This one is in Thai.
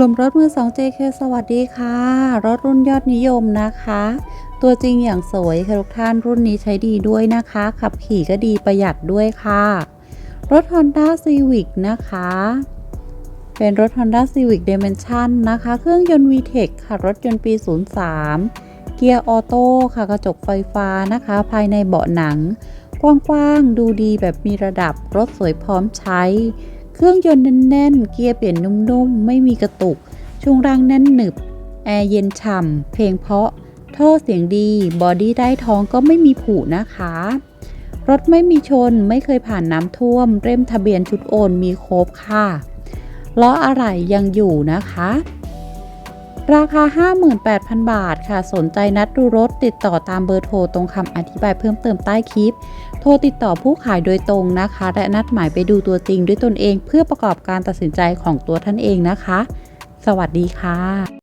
ลมรถมือ2 JK สวัสดีค่ะ รถรุ่นยอดนิยมนะคะ ตัวจริงอย่างสวยค่ะทุกท่านรุ่นนี้ใช้ดีด้วยนะคะ ขับขี่ก็ดีประหยัดด้วยค่ะ รถ Honda Civic นะคะ เป็นรถ Honda Civic Dimension นะคะ เครื่องยนต์ VTEC ค่ะ รถยนต์ปี 03 เกียร์ออโต้ค่ะ กระจกไฟฟ้านะคะ ภายในเบาะหนัง กว้างๆ ดูดีแบบมีระดับรถสวยพร้อมใช้ เครื่องยนต์แน่นๆ เกียร์เปลี่ยนนุ่มๆ ไม่มีกระตุก ช่วงล่างแน่นหนึบ แอร์เย็นฉ่ำ เพลงเพราะ ท่อเสียงดี บอดี้ได้ท้องก็ไม่มีผุนะคะ รถไม่มีชน ไม่เคยผ่านน้ำท่วม เร่มทะเบียนชุดโอนมีครบค่ะ ล้ออะไหล่ยังอยู่นะคะ ราคา 58,000 บาทค่ะ สนใจนัดดูรถติดต่อตามเบอร์โทรตรงคำอธิบายเพิ่มเติมใต้คลิป โทรติดต่อผู้ขายโดยตรงนะคะ และนัดหมายไปดูตัวจริงด้วยตนเอง เพื่อประกอบการตัดสินใจของตัวท่านเองนะคะ สวัสดีค่ะ